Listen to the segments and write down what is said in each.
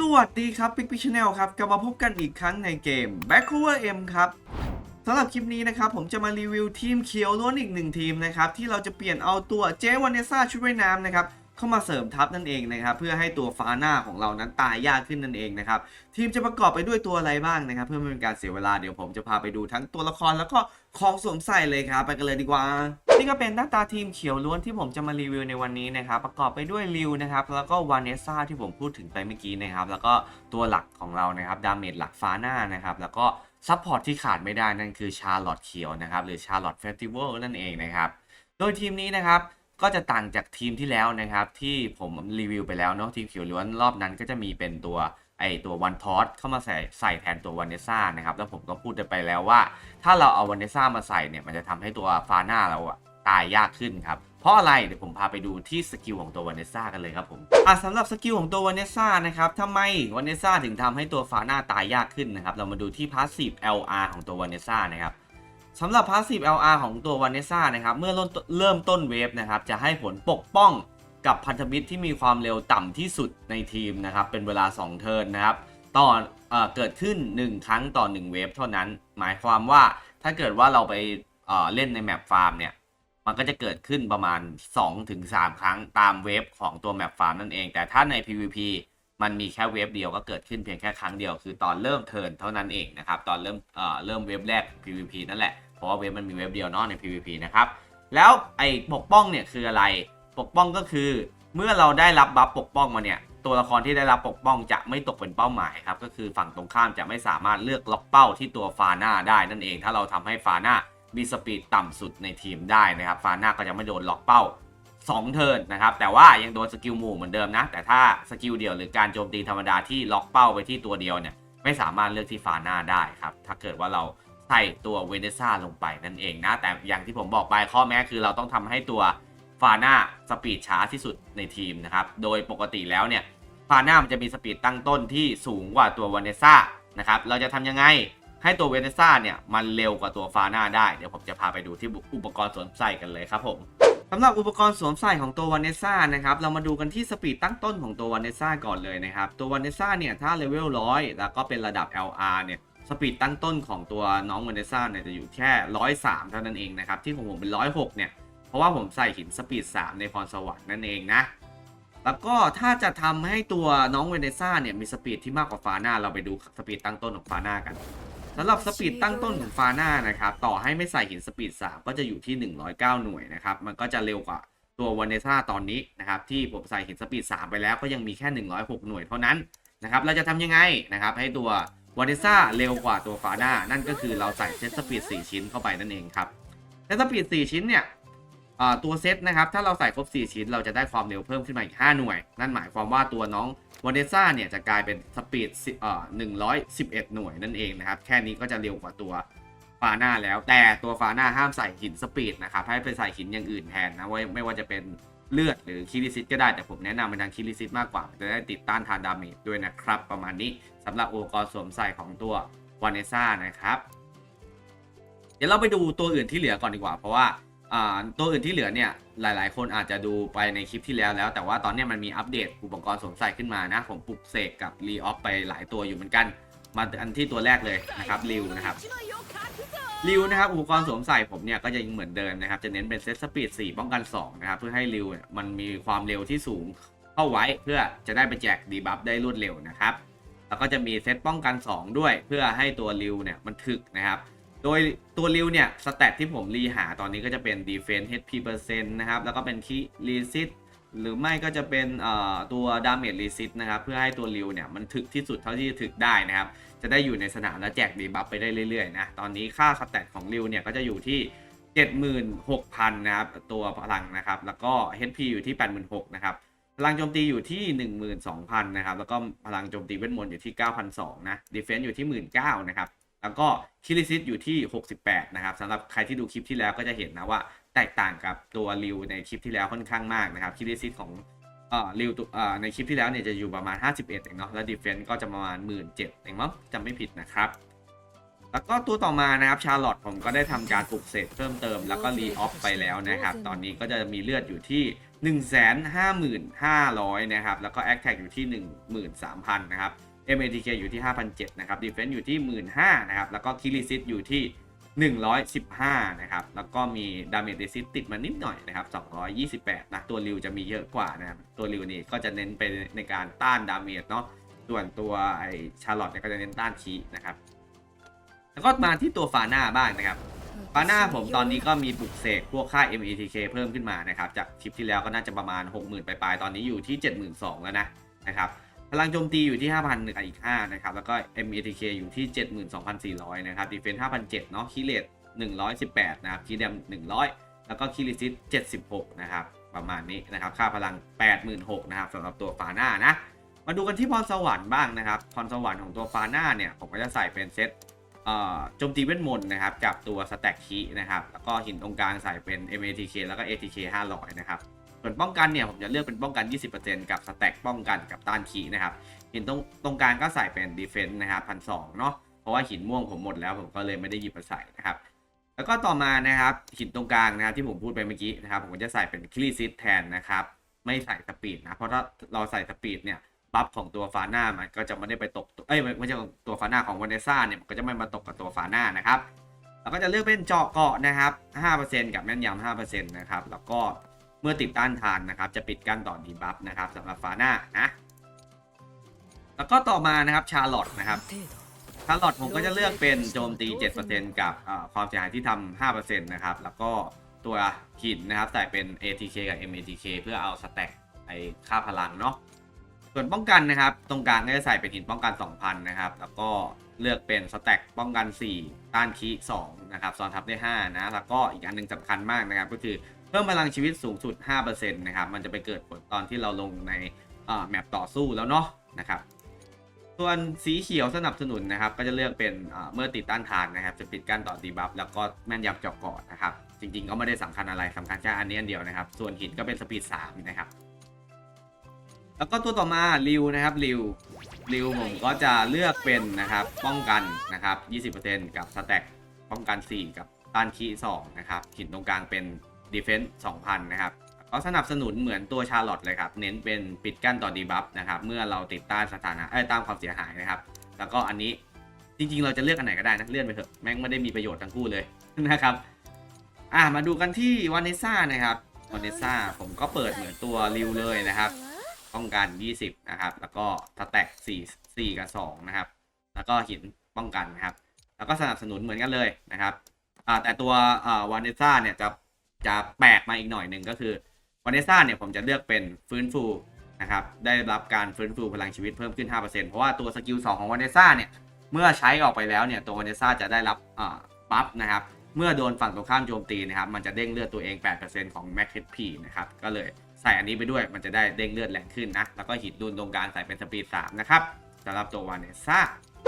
สวัสดีครับ Big p i c h a n n e l ครับ กลับมาพบกันอีกครั้งในเกม Backover M ครับสำหรับคลิปนี้นะครับ ผมจะมารีวิวทีมเขียวล้วนอีกหนึ่งทีมนะครับ ที่เราจะเปลี่ยนเอาตัวเจวานเนซ่าชุดว่ายน้ำนะครับ เข้ามาเสริมทัพนั่นเองนะครับ เพื่อให้ตัวฟาหน้าของเรานั้นตายยากขึ้นนั่นเองนะครับ ทีมจะประกอบไปด้วยตัวอะไรบ้างนะครับ เพื่อไม่เป็นการเสียเวลาเดี๋ยวผมจะพาไปดูทั้งตัวละครแล้วก็ของสวมใส่เลยครับไปกันเลยดีกว่า นี่ก็เป็นหน้าตาทีมเขียวล้วนที่ผมจะมารีวิวในวันนี้นะครับ ประกอบไปด้วยริวนะครับ แล้วก็วานเนซ่าที่ผมพูดถึงไปเมื่อกี้นะครับ แล้วก็ตัวหลักของเรานะครับดาเมจหลักฟ้าหน้านะครับ แล้วก็ซัพพอร์ตที่ขาดไม่ได้นั่นคือชาร์ลอตเขียวนะครับ หรือชาร์ลอตเฟสติวัลนั่นเองนะครับ โดยทีมนี้นะครับก็จะต่างจากทีมที่แล้วนะครับ ที่ผมรีวิวไปแล้วเนาะทีมเขียวล้วนรอบนั้นก็จะมีเป็นตัวไอตัววันทอสเข้ามาใส่ใส่แทนตัววันเนซ่านะครับ แล้วผมก็พูดไปแล้วว่า ถ้าเราเอาวันเนซ่ามาใส่เนี่ยมันจะทำให้ตัวฟาน้าเราอะ ตายยากขึ้นครับเพราะอะไรเดี๋ยวผมพาไปดูที่สกิลของตัววันเนซ่ากันเลยครับผมอะสำหรับสกิลของตัววันเนซ่านะครับทำไมวันเนซ่าถึงทำให้ตัวฟาหน้าตายยากขึ้นนะครับ เรามาดูที่พาสซีฟ LR ของตัววันเนซ่านะครับสำหรับ Passive LR ของตัว Vanessa นะครับ เมื่อเริ่มต้นเวฟนะครับ จะให้ผลปกป้องกับพันธมิตรที่มีความเร็วต่ำที่สุดในทีมนะครับ เป็นเวลา 2 เทิร์นนะครับต่อเออเกิดขึ้น 1 ครั้งต่อ 1 เวฟเท่านั้น หมายความว่าถ้าเกิดว่าเราไปเอ่อเล่นในแมปฟาร์มเนี่ย มันก็จะเกิดขึ้นประมาณ 2-3 ครั้งตามเวฟของตัวแมปฟาร์มนั่นเอง แต่ถ้าใน PVP มันมีแค่เวฟเดียวก็เกิดขึ้นเพียงแค่ครั้งเดียวคือตอนเริ่มเทิร์นเท่านั้นเองนะครับ ตอนเริ่มเอ่อเริ่มเวฟแรก PVP นั่นแหละ เพราะว่าเวฟมันมีเวฟเดียวเนาะใน PVP นะครับ แล้วไอ้ปกป้องเนี่ยคืออะไร ปกป้องก็คือเมื่อเราได้รับบัฟปกป้องมาเนี่ย ตัวละครที่ได้รับปกป้องจะไม่ตกเป็นเป้าหมายครับ ก็คือฝั่งตรงข้ามจะไม่สามารถเลือกล็อกเป้าที่ตัวฟาน่าได้นั่นเอง ถ้าเราทำให้ฟาน่า มีสปีดต่ำสุดในทีมได้นะครับฟาน่าก็จะไม่โดนล็อกเป้า 2 เทิร์นนะครับ แต่ว่ายังโดนสกิลหมู่เหมือนเดิมนะ แต่ถ้าสกิลเดียวหรือการโจมตีธรรมดาที่ล็อกเป้าไปที่ตัวเดียวเนี่ยไม่สามารถเลือกที่ฟาน่าได้ครับ ถ้าเกิดว่าเราใส่ตัวเวเนซ่าลงไปนั่นเองนะ แต่อย่างที่ผมบอกไปข้อแม้คือเราต้องทำให้ตัวฟาน่าสปีดช้าที่สุดในทีมนะครับ โดยปกติแล้วเนี่ยฟาน่ามันจะมีสปีดตั้งต้นที่สูงกว่าตัวเวเนซ่านะครับ เราจะทำยังไง ให้ตัวเวเนซ่าเนี่ยมันเร็วกว่าตัวฟาน่าได้เดี๋ยวผมจะพาไปดูที่อุปกรณ์สวมใส่กันเลยครับผมสำหรับอุปกรณ์สวมใส่ของตัววานเนซ่านะครับเรามาดูกันที่สปีดตั้งต้นของตัววานเนซ่าก่อนเลยนะครับตัววานเนซ่าเนี่ยถ้าเลเวล100แล้วก็เป็นระดับ LR เนี่ยสปีดตั้งต้นของตัวน้องวานเนซ่าเนี่ยจะอยู่แค่ 103 เท่านั้นเองนะครับที่ของผมเป็น 106 เนี่ยเพราะว่าผมใส่หินสปีด 3 ในพรสวรรค์นั่นเองนะแล้วก็ถ้าจะทำให้ตัวน้องเวเนซ่าเนี่ยมีสปีดที่มากกว่าฟาน่าเราไปดูสปีดตั้งต้นของฟาน่ากัน สำหรับสปีดตั้งต้นของฟาน่านะครับ ต่อให้ไม่ใส่หินสปีด 3 ก็จะอยู่ที่ 109 หน่วยนะครับ มันก็จะเร็วกว่าตัววานเนซ่าตอนนี้นะครับ ที่ผมใส่หินสปีด 3 ไปแล้วก็ยังมีแค่ 106 หน่วยเท่านั้นนะครับ เราจะทำยังไงนะครับ ให้ตัววานเนซ่าเร็วกว่าตัวฟาน่านั่นก็คือเราใส่เซตสปีด 4 ชิ้นเข้าไปนั่นเองครับเซตสปีด 4 ชิ้นเนี่ยตัวเซตนะครับ ถ้าเราใส่ครบ 4 ชิ้น เราจะได้ความเร็วเพิ่มขึ้นมาอีก 5 หน่วย นั่นหมายความว่าตัวน้อง วานเนซ่าเนี่ยจะกลายเป็นสปีดเอ่อ111 หน่วยนั่นเองนะครับ แค่นี้ก็จะเร็วกว่าตัวฟาน่าแล้ว แต่ตัวฟาน่าห้ามใส่หินสปีดนะครับ ให้ไปใส่หินอย่างอื่นแทนนะไว้ไม่ว่าจะเป็นเลือดหรือคิริซิตก็ได้แต่ผมแนะนำเป็นทางคิริซิตมากกว่า จะได้ติดต้านทานดาเมจด้วยนะครับ ประมาณนี้สำหรับอุปกรณ์สวมใส่ของตัววานเนซ่านะครับ เดี๋ยวเราไปดูตัวอื่นที่เหลือก่อนดีกว่า เพราะว่าตัวอื่นที่เหลือเนี่ย หลายๆ คนอาจจะดูไปในคลิปที่แล้วแล้ว แต่ว่าตอนนี้มันมีอัปเดตอุปกรณ์สวมใส่ขึ้นมานะ ผมปลุกเสกกับรีออฟไปหลายตัวอยู่เหมือนกัน มาอันที่ตัวแรกเลยนะครับริวนะครับริวนะครับอุปกรณ์สวมใส่ผมเนี่ยก็จะยังเหมือนเดิมนะครับ จะเน้นเป็นเซตสปีด4ป้องกัน2นะครับเพื่อให้ริวมันมีความเร็วที่สูงเข้าไว้เพื่อจะได้ไปแจกดีบัฟได้รวดเร็วนะครับแล้วก็จะมีเซตป้องกัน 2 ด้วย เพื่อให้ตัวริวเนี่ยมันถึกนะครับ โดยตัวริวเนี่ยสแตทที่ผมรีหาตอนนี้ก็จะเป็น defense HP เปอร์เซ็นต์นะครับ แล้วก็เป็นคีรีซิตหรือไม่ก็จะเป็นตัว damage resist นะครับ เพื่อให้ตัวริวเนี่ยมันถึกที่สุดเท่าที่จะถึกได้นะครับ จะได้อยู่ในสนามและแจกดีบัฟไปได้เรื่อยๆนะ ตอนนี้ค่าสแตทของริวเนี่ยก็จะอยู่ที่ 76,000 นะครับ ตัวพลังนะครับ แล้วก็ HP อยู่ที่ 86,000 นะครับ พลังโจมตีอยู่ที่ 12,000 นะครับ แล้วก็พลังโจมตีเวทมนต์อยู่ที่ 9,200 นะ defense อยู่ที่ 19,000 นะครับ แล้วก็คิริซิตอยู่ที่ 68 นะครับสำหรับใครที่ดูคลิปที่แล้วก็จะเห็นนะว่าแตกต่างกับตัวริวในคลิปที่แล้วค่อนข้างมากนะครับคิริซิตของเอ่อริวตัวเอ่อในคลิปที่แล้วเนี่ยจะอยู่ประมาณ 51 เองเนาะ แล้วดีเฟนต์ก็จะประมาณ 17,000เองมั้งจำไม่ผิดนะครับ แล้วก็ตัวต่อมานะครับชาร์ลอตผมก็ได้ทำการปลุกเสกเพิ่มเติมแล้วก็รีออฟไปแล้วนะครับ ตอนนี้ก็จะมีเลือดอยู่ที่ 155,500 นะครับ แล้วก็ a c t a c อยู่ที่ 13,000 นะครับ MATK อยู่ที่5,700นะครับ Defense อยู่ที่ 15,000นะครับ แล้วก็ k i l i s i t อยู่ที่ 115 นะครับ แล้วก็มี Damage Resist ติดมานิดหน่อยนะครับ 228 นะ ตัวริวจะมีเยอะกว่านะครับ ตัวริวนี่ก็จะเน้นไปในการต้านดาเมจเนาะ ส่วนตัวไอชาร์ลอตเนี่ยก็จะเน้นต้านคีนะครับ แล้วก็มาที่ตัวฟาน่าบ้างนะครับฟาน่าผมตอนนี้ก็มีปลุกเสกพวกค่า METK เพิ่มขึ้นมานะครับ จากคลิปที่แล้วก็น่าจะประมาณ 60,000 ปลายๆ ตอนนี้อยู่ที่ 72,000 แล้วนะนะครับ พลังโจมตีอยู่ที่ 5,000กับอีก 5 นะครับ แล้วก็ METK อยู่ที่ 72,400 นะครับ Defense 5,700 เนาะคีเลต118 นะครับคีเดม100 แล้วก็คีริซิต76 นะครับ ประมาณนี้นะครับ ค่าพลัง 86,000นะครับสำหรับตัวฟาน่านะ มาดูกันที่พรสวรรค์บ้างนะครับ พรสวรรค์ของตัวฟาน่าเนี่ย ผมก็จะใส่เป็นเซตโจมตีเวทมนต์นะครับ กับตัวสแต็กคีนะครับ แล้วก็หินตรงกลางใส่เป็น MATK แล้วก็ ATK 500 นะครับ ส่วนป้องกันเนี่ยผมจะเลือกเป็นป้องกัน 20%กับสแต็กป้องกันกับต้านคีนะครับหินตรงตรงกลางก็ใส่เป็นดีเฟนต์นะครับพันสเนาะเพราะว่าหินม่วงผมหมดแล้วผมก็เลยไม่ได้หยิบมาใส่นะครับแล้วก็ต่อมานะครับหินตรงกลางนะครับที่ผมพูดไปเมื่อกี้นะครับผมก็จะใส่เป็นคลีซิตแทนนะครับไม่ใส่สปีดนะเพราะถ้าเราใส่สปีดเนี่ยบัฟของตัวฟาน่ามันก็จะไม่ได้ไปตกเอ้ยไม่ใช่ตัวฟาน่าของวันเนซ่าเนี่ยมันก็จะไม่มาตกกับตัวฟาน่านะครับแล้วก็จะเลือกเป็นเจาะเกาะนะครับ5%กับแม่นยำ5%นะครับแล้วก็ มื่อติดต้านทานนะครับ จะปิดกั้นต่อดีบัฟนะครับสำหรับฟาน่านะ แล้วก็ต่อมานะครับชาร์ลอตนะครับชาร์ลอตผมก็จะเลือกเป็นโจมตี 7%กับเอ่อความเสียหายที่ทำ5%นะครับ แล้วก็ตัวหินนะครับใส่เป็น ATK กับ MATK เพื่อเอาสแต็กไอค่าพลังเนาะส่วนป้องกันนะครับ ตรงกลางก็จะใส่เป็นหินป้องกัน 2,000 นะครับ แล้วก็เลือกเป็นสแต็กป้องกัน 4 ต้านคี2นะครับซ้อนทับได้ 5 นะ แล้วก็อีกอันหนึ่งสำคัญมากนะครับ ก็คือ เพิ่มพลังชีวิตสูงสุด 5%นะครับ มันจะไปเกิดผลตอนที่เราลงในแมปต่อสู้แล้วเนาะนะครับ ส่วนสีเขียวสนับสนุนนะครับ ก็จะเลือกเป็นเมื่อติดต้านทานนะครับ จะปิดกั้นต่อดีบัฟแล้วก็แม่นยำเจาะเกาะนะครับ จริงๆ ก็ไม่ได้สำคัญอะไรสำคัญแค่อันนี้อันเดียวนะครับ ส่วนหินก็เป็นสปีด3นะครับ แล้วก็ตัวต่อมาริวนะครับริวริวผมก็จะเลือกเป็นนะครับป้องกันนะครับ 20%กับสแต็กป้องกัน 4 กับต้านคี2นะครับหินตรงกลางเป็น ดีเฟนส์2,000 นะครับก็สนับสนุนเหมือนตัวชาร์ลอตเลยครับ เน้นเป็นปิดกั้นต่อดีบัฟนะครับ เมื่อเราติดต้านสถานะเอ้ยตานความเสียหายนะครับ แล้วก็อันนี้จริงๆ เราจะเลือกอันไหนก็ได้นะเลื่อนไปเถอะแม่งไม่ได้มีประโยชน์ทั้งคู่เลยนะครับอะมาดูกันที่วานเนซ่านะครับวานเนซ่าผมก็เปิดเหมือนตัวริวเลยนะครับป้องกัน 20 นะครับ แล้วก็สแต็ก4 4 กับ 2 นะครับ แล้วก็หินป้องกันนะครับ แล้วก็สนับสนุนเหมือนกันเลยนะครับอ่าแต่ตัวอ่าวานเนซ่าเนี่ยจะ จะแปลกมาอีกหน่อยหนึ่งก็คือวานเนซ่าเนี่ยผมจะเลือกเป็นฟื้นฟูนะครับได้รับการฟื้นฟูพลังชีวิตเพิ่มขึ้น 5%เพราะว่าตัวสกิล 2 ของวานเนซ่าเนี่ยเมื่อใช้ออกไปแล้วเนี่ยตัววานเนซ่าจะได้รับอ่าบัฟนะครับเมื่อโดนฝั่งตรงข้ามโจมตีนะครับมันจะเด้งเลือดตัวเอง 8%ของ Max HP นะครับก็เลยใส่อันนี้ไปด้วยมันจะได้เด้งเลือดแรงขึ้นนะแล้วก็หินดุนตรงกลางใส่เป็นสปีด3นะครับสำหรับตัววานเนซ่า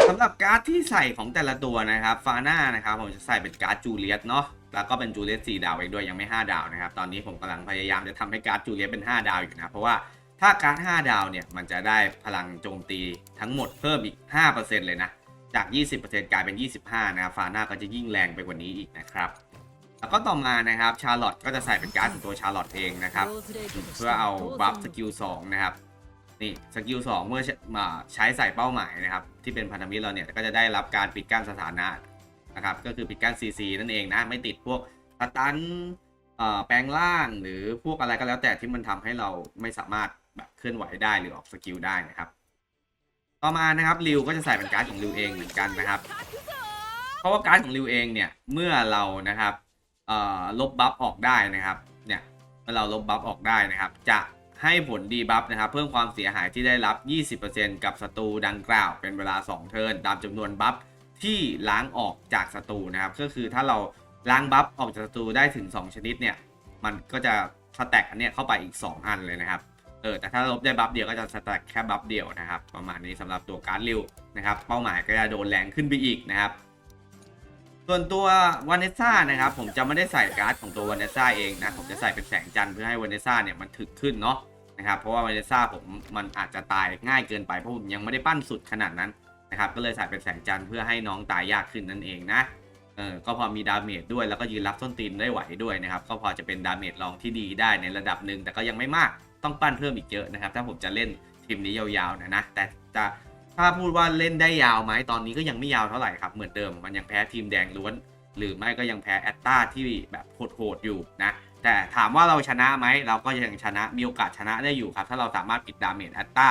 สำหรับการ์ดที่ใส่ของแต่ละตัวนะครับฟาน่านะครับผมจะใส่เป็นการ์ดจูเลียสเนาะแล้วก็เป็นจูเลียส4ดาวเองด้วยยังไม่ 5 ดาวนะครับตอนนี้ผมกำลังพยายามจะทำให้การ์ดจูเลียสเป็น 5 ดาวอยู่นะเพราะว่าถ้าการ์ด5ดาวเนี่ยมันจะได้พลังโจมตีทั้งหมดเพิ่มอีก 5%เลยนะจาก 20%กลายเป็น 25 นะครับฟาน่าก็จะยิ่งแรงไปกว่านี้อีกนะครับแล้วก็ต่อมานะครับชาร์ลอตก็จะใส่เป็นการ์ดของตัวชาร์ลอตเองนะครับเพื่อเอาบัฟสกิล2นะครับ นี่สกิล2เมื่อใช้ใส่เป้าหมายนะครับ ที่เป็นพันธมิตรเราเนี่ยก็จะได้รับการปิดกั้นสถานะนะครับ ก็คือปิดกั้น CC นั่นเองนะ ไม่ติดพวกสตันแปลงร่างหรือพวกอะไรก็แล้วแต่ที่มันทำให้เราไม่สามารถแบบเคลื่อนไหวได้หรือออกสกิลได้นะครับ ต่อมานะครับริวก็จะใส่เป็นการ์ดของริวเองเหมือนกันนะครับ เพราะว่าการ์ดของริวเองเนี่ยเมื่อเรานะครับลบบัฟออกได้นะครับเนี่ยเมื่อเราลบบัฟออกได้นะครับ จะ ให้ผลดีบัฟนะครับ เพิ่มความเสียหายที่ได้รับ 20%กับศัตรูดังกล่าว เป็นเวลา 2 เทิร์นตามจำนวนบัฟที่ล้างออกจากศัตรูนะครับ ก็คือถ้าเราล้างบัฟออกจากศัตรูได้ถึง 2 ชนิดเนี่ย มันก็จะสแต็กอันเนี้ยเข้าไปอีก 2 อันเลยนะครับ เออ แต่ถ้าลบได้บัฟเดียวก็จะสแต็กแค่บัฟเดียวนะครับ ประมาณนี้สำหรับตัวการ์ดริวนะครับ เป้าหมายก็จะโดนแรงขึ้นไปอีกนะครับ ส่วนตัววานเนซ่านะครับผมจะไม่ได้ใส่การ์ดของตัววานเนซ่าเองนะผมจะใส่เป็นแสงจันทร์เพื่อให้วานเนซ่าเนี่ยมันถึกขึ้นเนาะนะครับเพราะว่าวานเนซ่าผมมันอาจจะตายง่ายเกินไปเพราะผมยังไม่ได้ปั้นสุดขนาดนั้นนะครับก็เลยใส่เป็นแสงจันทร์เพื่อให้น้องตายยากขึ้นนั่นเองนะเออก็พอมีดาเมจด้วยแล้วก็ยืนรับส้นตีนได้ไหวด้วยนะครับก็พอจะเป็นดาเมจรองที่ดีได้ในระดับหนึ่งแต่ก็ยังไม่มากต้องปั้นเพิ่มอีกเยอะนะครับถ้าผมจะเล่นทีมนี้ยาวๆนะนะแต่จะ ถ้าพูดว่าเล่นได้ยาวไหมตอนนี้ก็ยังไม่ยาวเท่าไหร่ครับ เหมือนเดิมมันยังแพ้ทีมแดงล้วน หรือไม่ก็ยังแพ้แอตตาที่แบบโหดๆอยู่นะแต่ถามว่าเราชนะไหมเราก็ยังชนะมีโอกาสชนะได้อยู่ครับ ถ้าเราสามารถปิดดาเมจแอตตา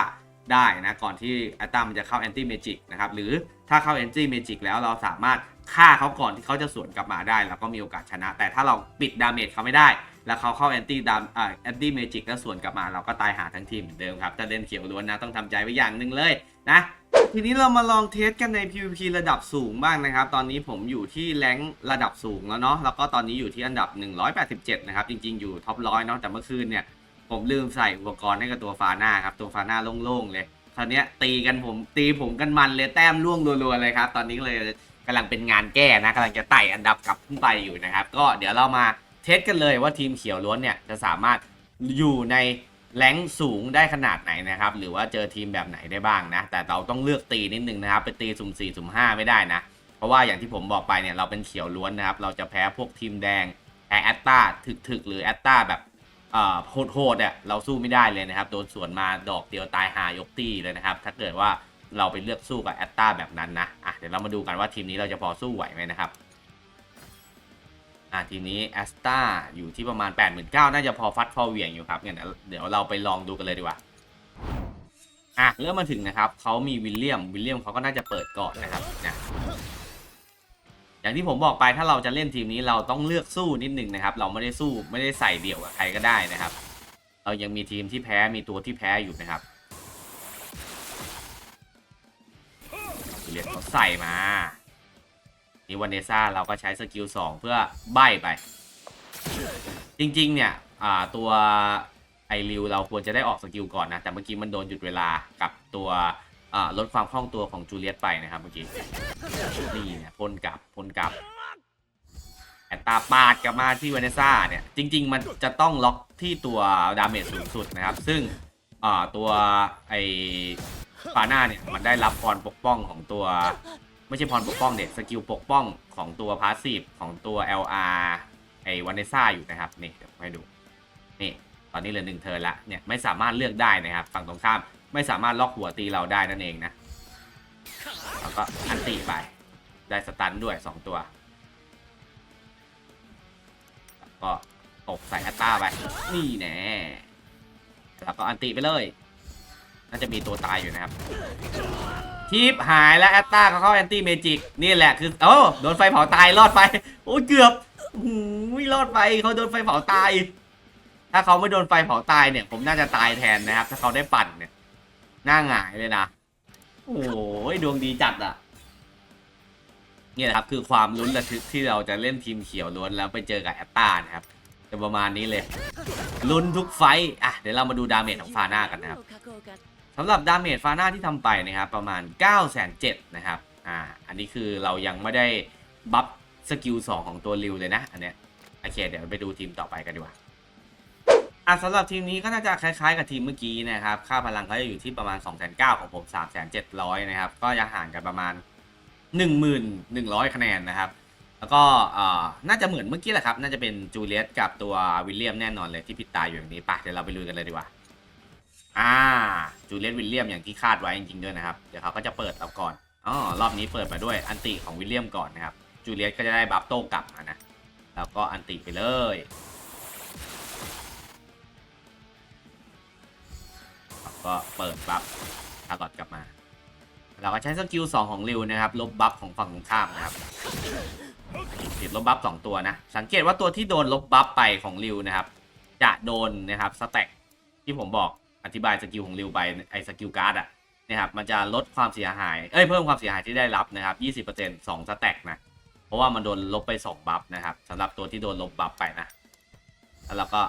ได้นะก่อนที่แอตตามันจะเข้าแอนตี้เมจิกนะครับหรือถ้าเข้าแอนตี้เมจิกแล้วเราสามารถฆ่าเขาก่อนที่เขาจะสวนกลับมาได้เราก็มีโอกาสชนะ แต่ถ้าเราปิดดาเมจเขาไม่ได้ แล้วเขาเข้าแอนตี้ดามแอนตี้เมจิกแล้วสวนกลับมา เราก็ตายหาทั้งทีมเหมือนเดิมครับถ้าเล่นเขียวล้วนนะต้องทำใจไว้อย่างหนึ่งเลย นะทีนี้เรามาลองเทสกันใน PVP ระดับสูงบ้างนะครับ ตอนนี้ผมอยู่ที่แรงค์ระดับสูงแล้วเนาะ แล้วก็ตอนนี้อยู่ที่อันดับ 187 นะครับ จริงๆ อยู่ท็อปร้อยเนาะ แต่เมื่อคืนเนี่ย ผมลืมใส่อุปกรณ์ให้กับตัวฟาน่าครับ ตัวฟาน่าโล่งๆ เลย คราวนี้ตีกันผมตีผมกันมันเลยแต้มร่วงรัวๆเลยครับ ตอนนี้เลยกำลังเป็นงานแก้นะกำลังจะไต่อันดับกลับขึ้นไปอยู่นะครับ ก็เดี๋ยวเรามาเทสกันเลยว่าทีมเขียวล้วนเนี่ยจะสามารถอยู่ใน แรงสูงได้ขนาดไหนนะครับ หรือว่าเจอทีมแบบไหนได้บ้างนะ แต่เราต้องเลือกตีนิดนึงนะครับ ไปตีสุ่ม4สุ่ม5ไม่ได้นะ เพราะว่าอย่างที่ผมบอกไปเนี่ยเราเป็นเขียวล้วนนะครับ เราจะแพ้พวกทีมแดงแพ้แอตตาถึกๆ หรือแอตตาแบบโหดๆเนี่ยเราสู้ไม่ได้เลยนะครับ โดนสวนมาดอกเดียวตายหายกตี้เลยนะครับ ถ้าเกิดว่าเราไปเลือกสู้กับแอตตาแบบนั้นนะอะเดี๋ยวเรามาดูกันว่าทีมนี้เราจะพอสู้ไหวไหมนะครับ อะทีนี้แอสตาอยู่ที่ประมาณ 8 9 0 0 0น่าจะพอฟัดพอเหวี่ยงอยู่ครับงั้นเดี๋ยวเราไปลองดูกันเลยดีกว่าอะเริ่มมาถึงนะครับเขามีวิลเลียมวิลเลียมเขาก็น่าจะเปิดก่อนนะครับนะอย่างที่ผมบอกไปถ้าเราจะเล่นทีมนี้เราต้องเลือกสู้นิดหนึ่งนะครับ เราไม่ได้สู้ไม่ได้ใส่เดี่ยวกับใครก็ได้นะครับ เรายังมีทีมที่แพ้มีตัวที่แพ้อยู่นะครับวิลเลียมเขาใส่มา นี่วันเนซ่าเราก็ใช้สกิล2เพื่อใบไป จริง ๆ เนี่ยอ่าตัวไอริวเราควรจะได้ออกสกิลก่อนนะ แต่เมื่อกี้มันโดนหยุดเวลากับตัวลดความคล่องตัวของจูเลียตไปนะครับเมื่อกี้ นี่เนี่ยพ่นกลับพ่นกลับแอนตาปาดกลับมาที่วาเนซ่าเนี่ย จริง ๆ มันจะต้องล็อกที่ตัวดาเมจสูงสุดนะครับ ซึ่งตัวไอฟาน่าเนี่ย มันได้รับพรปกป้องของตัว ไม่ใช่พรปกป้องเด็กสกิลปกป้องของตัวพาสซีฟของตัว LR ไอวานเนซ่าอยู่นะครับ นี่เดี๋ยวผมให้ดู นี่ ตอนนี้เหลือหนึ่งเทิร์นละเนี่ยไม่สามารถเลือกได้นะครับ ฝั่งตรงข้ามไม่สามารถล็อกหัวตีเราได้นั่นเองนะแล้วก็อันตีไป ได้สตันด้วย 2 ตัวแล้วก็ตกใส่อัตตาไป นี่แน่แล้วก็อันตีไปเลย น่าจะมีตัวตายอยู่นะครับ ทิปหายแล้วแอตตาเขาเข้าแอนตี้เมจิกนี่แหละคือโอ้โดนไฟเผาตายรอดไฟโอ้เกือบหูยรอดไปเขาโดนไฟเผาตาย ถ้าเขาไม่โดนไฟเผาตายเนี่ย ผมน่าจะตายแทนนะครับ ถ้าเขาได้ปั่นเนี่ยหน้าหงายเลยนะโอ้ยดวงดีจัดอะนี่แหละครับคือความลุ้นระทึกที่เราจะเล่นทีมเขียวล้วนแล้วไปเจอกับแอตตานะครับจะประมาณนี้เลยลุ้นทุกไฟอะเดี๋ยวเรามาดูดาเมจของฟาน่ากันนะครับ สำหรับดาเมจฟาน่าที่ทำไปนะครับประมาณ 9 7 0 0 0นะครับอ่าอันนี้คือเรายังไม่ได้บัฟสกิล2ของตัวริวเลยนะอันเนี้ยโอเคเดี๋ยวไปดูทีมต่อไปกันดีกว่าอะสำหรับทีมนี้ก็น่าจะคล้ายๆกับทีมเมื่อกี้นะครับ ค่าพลังเขาจะอยู่ที่ประมาณ 2 9 0 0 0ของผม 3 7 0 0นะครับ ก็ยังห่างกันประมาณ 1,100 คะแนนนะครับ แล้วก็อ่น่าจะเหมือนเมื่อกี้แหละครับ น่าจะเป็นจูเลียตกับตัววิลเลียมแน่นอนเลยที่พิตาอยู่อย่างนี้ปะเดี๋ยวเราไปลุยกันเลยดีกว่า อ่าจูเลียตวิลเลียมอย่างที่คาดไว้จริงๆด้วยนะครับ เดี๋ยวเขาก็จะเปิดเราก่อนอ๋อรอบนี้เปิดมาด้วยอันติของวิลเลียมก่อนนะครับจูเลียตก็จะได้บัฟโต้กลับมานะแล้วก็อันติไปเลยแล้วก็เปิดบัฟทากอดกลับมา เราก็ใช้สกิล2ของริวนะครับลบบัฟของฝั่งตรงข้ามนะครับติดลบบัฟสองตัวนะ สังเกตว่าตัวที่โดนลบบัฟไปของริวนะครับ จะโดนนะครับสแต็กที่ผมบอก อธิบายสกิลของริวไปไอสกิลการ์ดอะนะครับมันจะลดความเสียหายเอ้ยเพิ่มความเสียหายที่ได้รับนะครับ 20% 2สแต็กนะเพราะว่ามันโดนลบไป 2 บัฟนะครับสำหรับตัวที่โดนลบบัฟไปนะ แล้วเราก็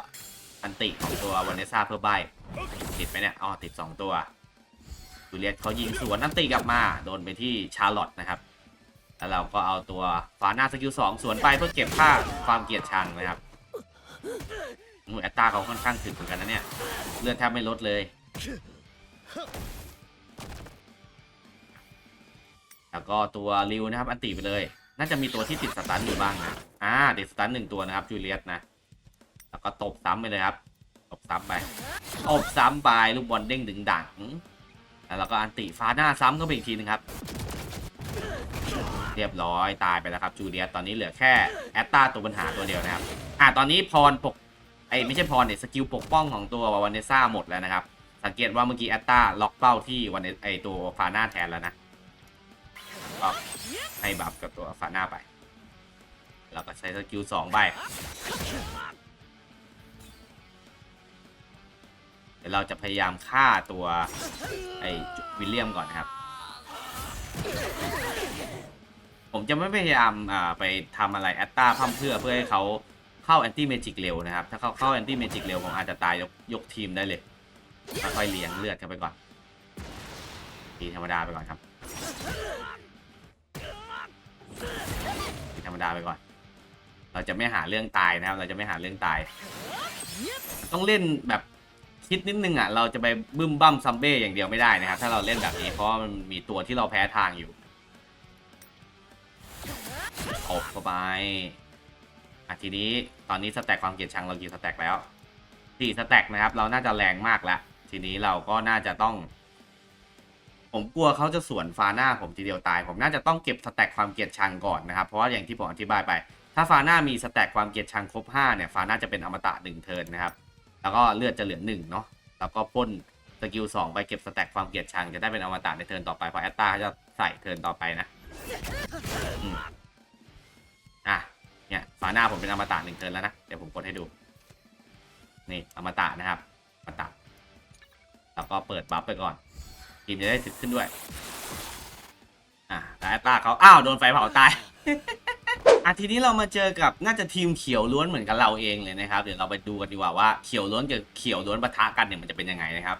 อันติของตัววานเนซ่าเพื่อใบติดไหมเนี่ยอ๋อติด 2 ตัวจูเลียตเขายิงสวนอันติกลับมาโดนไปที่ชาร์ลอตนะครับแล้วเราก็เอาตัวฟาหน้าสกิลสองสวนไปเพื่อเก็บค่าความเกลียดชังนะครับ มูแอตตาเขาค่อนข้างถึกเหมือนกันนะเนี่ย เลือดแทบไม่ลดเลย แล้วก็ตัวริวนะครับอันติไปเลย น่าจะมีตัวที่ติดสตันอยู่บ้างนะอ่าติดสตันหนึ่งตัวนะครับจูเลียสนะ แล้วก็ตบซ้ำไปเลยครับ ตบซ้ำไปตบซ้ำไปลูกบอลเด้งดึงดังแล้วก็อันติฟ้าหน้าซ้ำเข้าไปอีกทีนึงครับ เรียบร้อยตายไปแล้วครับจูเลียสตอนนี้เหลือแค่แอตตาตัวปัญหาตัวเดียวนะครับ อ่าตอนนี้พรปก ไอ้ไม่ใช่พรเนี่ยสกิลปกป้องของตัววานเนซ่าหมดแล้วนะครับ สังเกตว่าเมื่อกี้แอตตาล็อกเป้าที่วันไอตัวฟาน้าแทนแล้วนะก็ให้บัฟกับตัวฟาน้าไปแล้วก็ใช้สกิลสองไปเดี๋ยวเราจะพยายามฆ่าตัวไอวิลเลียมก่อนนะครับ ผมจะไม่พยายามอ่าไปทำอะไรแอตตาพั่มเพื่อเพื่อให้เขา เข้าแอนตี้เมจิกเร็วนะครับ ถ้าเข้าเข้าแอนตี้เมจิกเร็วผมอาจจะตายยกยกทีมได้เลยค่อยๆเลี้ยงเลือดกันไปก่อนทีธรรมดาไปก่อนครับทีธรรมดาไปก่อน เราจะไม่หาเรื่องตายนะครับ เราจะไม่หาเรื่องตาย ต้องเล่นแบบคิดนิดนึงอะ เราจะไปบึ้มบั้มซัมเบ้อย่างเดียวไม่ได้นะครับ ถ้าเราเล่นแบบนี้เพราะมันมีตัวที่เราแพ้ทางอยู่ตบเข้าไป อะทีนี้ตอนนี้สแต็กความเกลียดชังเรากี่สแต็กแล้วสี่สแต็กนะครับ เราน่าจะแรงมากแล้วทีนี้เราก็น่าจะต้อง ผมกลัวเขาจะสวนฟาหน้าผมทีเดียวตาย ผมน่าจะต้องเก็บสแต็กความเกลียดชังก่อนนะครับ เพราะว่าอย่างที่ผมอธิบายไป ถ้าฟาหน้ามีสแต็กความเกลียดชังครบ5เนี่ยฟาหน้าจะเป็นอมตะ1เทิร์นนะครับ แล้วก็เลือดจะเหลือ1เนาะแล้วก็พ่นสกิล2ไปเก็บสแต็กความเกลียดชังจะได้เป็นอมตะในเทิร์นต่อไปเพราะแอตตาเขาจะใส่เทิร์นต่อไปนะ เนี่ยฟาหน้าผมเป็นอมตะ1เทิร์นแล้วนะ เดี๋ยวผมกดให้ดู นี่อมตะนะครับอมตะแล้วก็เปิดบัฟไปก่อนทีมจะได้สิทธิ์ขึ้นด้วย อะแล้วตาเขาอ้าวโดนไฟเผาตายอะทีนี้เรามาเจอกับน่าจะทีมเขียวล้วนเหมือนกับเราเองเลยนะครับ เดี๋ยวเราไปดูกันดีกว่าว่าเขียวล้วนกับเขียวล้วนปะทะกันเนี่ยมันจะเป็นยังไงนะครับ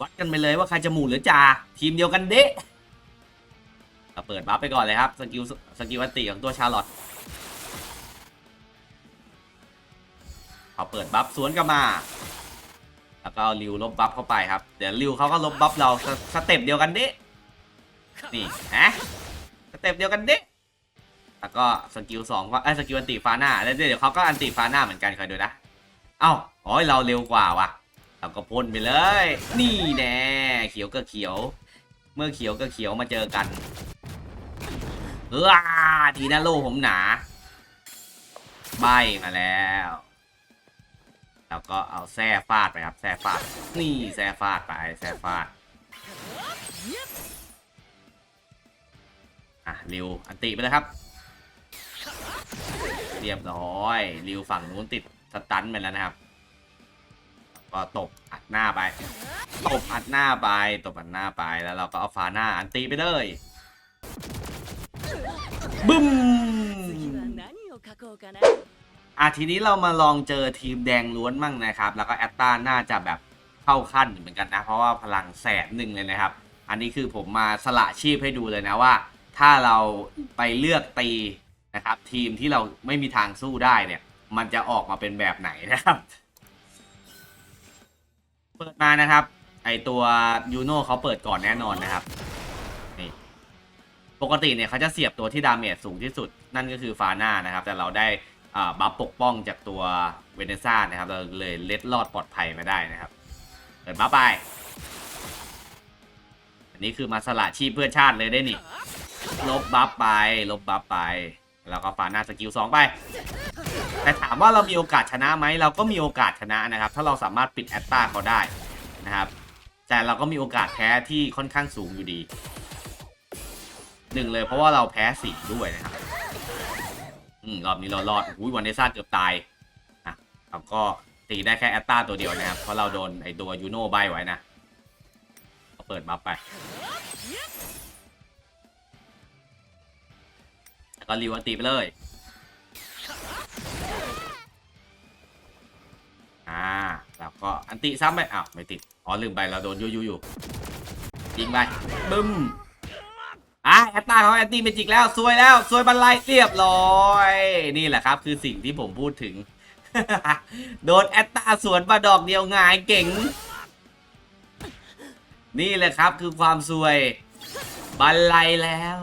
วัดกันไปเลยว่าใครจะหมู่หรือจ่าทีมเดียวกันเดะเราเปิดบัฟไปก่อนเลยครับสกิลสกิลอันติของตัวชาร์ลอต พอเปิดบัฟสวนกลับมา แล้วก็เอาริวลบบัฟเข้าไปครับ เดี๋ยวริวเขาก็ลบบัฟเราสสเต็ปเดียวกันดะนี่ฮะสเต็ปเดียวกันดะแล้วก็สกิลสองว่าไอ้ยสกิลอันติฟาหน้าแล้วเดี๋ยวเขาก็อันติฟาหน้าเหมือนกันคอยดูนะ เอ้าอ๋อเราเร็วกว่าว่ะ เราก็พ่นไปเลย นี่แน่เขียวกับเขียว เมื่อเขียวกับเขียวมาเจอกันเออทีน่าโลผมหนา ใบมาแล้ว แล้วก็เอาแส้ฟาดไปครับแส้ฟาด นี่แส้ฟาดไปแส้ฟาดอะริวอันติไปเลยครับ เรียบร้อยริวฝั่งนู้นติดสตันไปแล้วนะครับ ก็ตบอัดหน้าไปตบอัดหน้าไปตบอัดหน้าไปแล้วเราก็เอาฟาหน้าอันตีไปเลยบึ้ม อะทีนี้เรามาลองเจอทีมแดงล้วนมั่งนะครับ แล้วก็แอตตาน่าจะแบบเข้าขั้นเหมือนกันนะ เพราะว่าพลังแสนหนึ่งเลยนะครับ อันนี้คือผมมาสละชีพให้ดูเลยนะว่า ถ้าเราไปเลือกตีนะครับ ทีมที่เราไม่มีทางสู้ได้เนี่ย มันจะออกมาเป็นแบบไหนนะครับ เปิดมานะครับ ไอตัวยูโน่เขาเปิดก่อนแน่นอนนะครับปกติเนี่ยเขาจะเสียบตัวที่ดาเมจสูงที่สุดนั่นก็คือฟาน่านะครับ แต่เราได้ บัฟปกป้องจากตัวเวเนซ่านะครับ เราเลยเล็ดรอดปลอดภัยมาได้นะครับเปิดบัฟไป อันนี้คือมาสละชีพเพื่อชาติเลยได้นี่ ลบบัฟไป ลบบัฟไป แล้วก็ฟาหน้าสกิลสองไป แต่ถามว่าเรามีโอกาสชนะไหม เราก็มีโอกาสชนะนะครับ ถ้าเราสามารถปิดแอตตาเขาได้นะครับ แต่เราก็มีโอกาสแพ้ที่ค่อนข้างสูงอยู่ดีหนึ่งเลยเพราะว่าเราแพ้สีด้วยนะครับ อืมรอบนี้เรารอดอุ้ยวันเนซ่าเกือบตายอะเราก็ตีได้แค่แอตตาตัวเดียวนะครับ เพราะเราโดนไอตัวยูโน่ใบไว้นะก็เปิดบัฟไปแล้วก็ริวตีไปเลย อ่า แล้วก็อันติซ้ำไปอ้าวไม่ติด อ๋อลืมไปเราโดนยูยูอยู่ยิงไปบึ้ม อะแอตตาเขาแอนตี้เมจิกแล้วซวยแล้วซวยบันไลเรียบร้อย นี่แหละครับ คือสิ่งที่ผมพูดถึง โดนแอตตาสวนมาดอกเดียวงายเก่ง นี่แหละครับคือความซวยบันไลแล้ว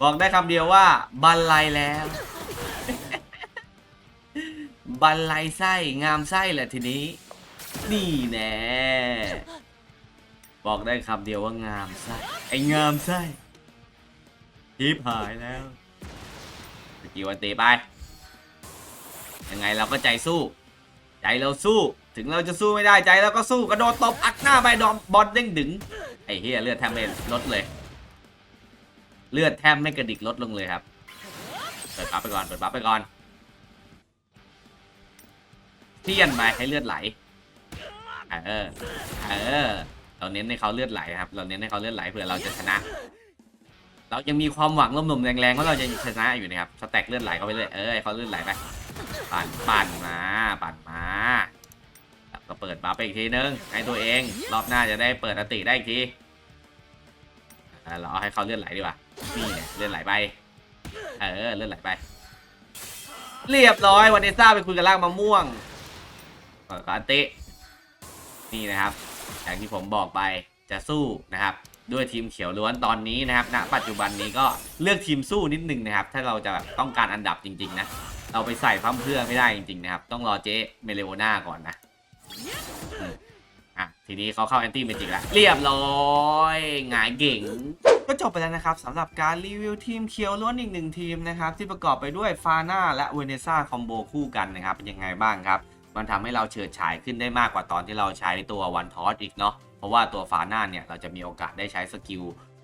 บอกได้คำเดียวว่าบันไลแล้วบันไลไส้งามไส้แหละทีนี้ นี่แน่ บอกได้คำเดียวว่างามไส้ไอ้งามไส้ทิพหายแล้วสกิลวันตีไป ยังไงเราก็ใจสู้ ใจเราสู้ ถึงเราจะสู้ไม่ได้ใจเราก็สู้กระโดดตบอัดหน้าไปดอมบอลเด้งดึง ไอ้เฮียเลือดแทบไม่ลดเลย เลือดแทบไม่กระดิกลดลงเลยครับ เปิดบัฟไปก่อน เปิดบัฟไปก่อนเทียนไปให้เลือดไหล เออ เออ เราเน้นให้เขาเลือดไหลครับ เราเน้นให้เขาเลือดไหลเพื่อเราจะชนะ เรายังมีความหวังลมๆแรงๆว่าเราจะชนะอยู่นะครับสแต็กเลือดไหลเขาไปเลยเออเขาเลือดไหลไปปั่นปั่นมาปั่นมาแล้วก็เปิดบัฟไปอีกทีนึงให้ตัวเอง รอบหน้าจะได้เปิดอติได้อีกทีเราเอาให้เขาเลือดไหลดีกว่านี่เนี่ยเลื่อนไหลไป เออเลื่อนไหลไป เรียบร้อยวันเนซ่าไปคุยกับล่างมะม่วงก่อนก่อนตะนี่นะครับ อย่างที่ผมบอกไปจะสู้นะครับด้วยทีมเขียวล้วนตอนนี้นะครับณปัจจุบันนี้ก็เลือกทีมสู้นิดนึงนะครับ ถ้าเราจะแบบต้องการอันดับจริง ๆ นะ เราไปใส่พั่มเพื่อไม่ได้จริง ๆ นะครับ ต้องรอเจ๊เมเลโอนาก่อนนะอะทีนี้เขาเข้าแอนตี้เมจิกแล้วเรียบร้อยหงายเก่งก็จบไปแล้วนะครับสำหรับการรีวิวทีมเคียวล้วนอีกหนึ่งทีมนะครับ ที่ประกอบไปด้วยฟาน่าและเวเนซ่าคอมโบคู่กันนะครับ เป็นยังไงบ้างครับ มันทำให้เราเฉิดฉายขึ้นได้มากกว่าตอนที่เราใช้ตัววันทอสอีกเนาะเพราะว่าตัวฟาหน่าเนี่ยเราจะมีโอกาสได้ใช้สกิล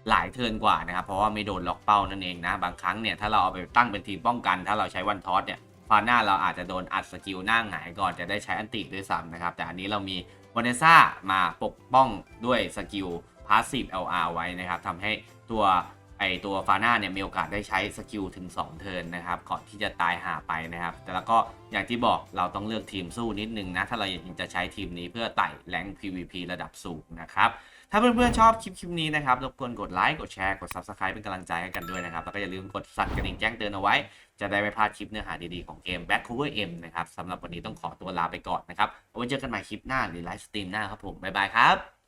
หลายเทิร์นกว่านะครับเพราะว่าไม่โดนล็อกเป้านั่นเองนะบางครั้งเนี่ยถ้าเราเอาไปตั้งเป็นทีมป้องกัน ถ้าเราใช้วันทอสเนี่ยฟาหน่าเราอาจจะโดนอัดสกิลหน้าหงายก่อนจะได้ใช้อันติด้วยซ้ำนะครับแต่อันนี้เรามีวาเนซ่ามาปกป้องด้วยสกิล Passive LR ไว้นะครับทำให้ตัว ไอตัวฟาน่าเนี่ยมีโอกาสได้ใช้สกิลถึง 2 เทิร์นนะครับก่อนที่จะตายหาไปนะครับ แต่แล้วก็อย่างที่บอกเราต้องเลือกทีมสู้นิดนึงนะ ถ้าเราอยากจะใช้ทีมนี้เพื่อไต่แรง PVP ระดับสูงนะครับ ถ้าเพื่อนๆชอบคลิปคลิปนี้นะครับรบกวนกดไลค์กดแชร์กด Subscribe เป็นกำลังใจให้กันด้วยนะครับ แล้วก็อย่าลืมกดสั่นกระดิ่งแจ้งเตือนเอาไว้ จะได้ไม่พลาดคลิปเนื้อหาดีๆของเกม Back Cover M นะครับสำหรับวันนี้ต้องขอตัวลาไปก่อนนะครับเอาไว้เจอกันใหม่คลิปหน้าหรือไลฟ์สตรีมหน้าครับผมบ๊ายบายครับ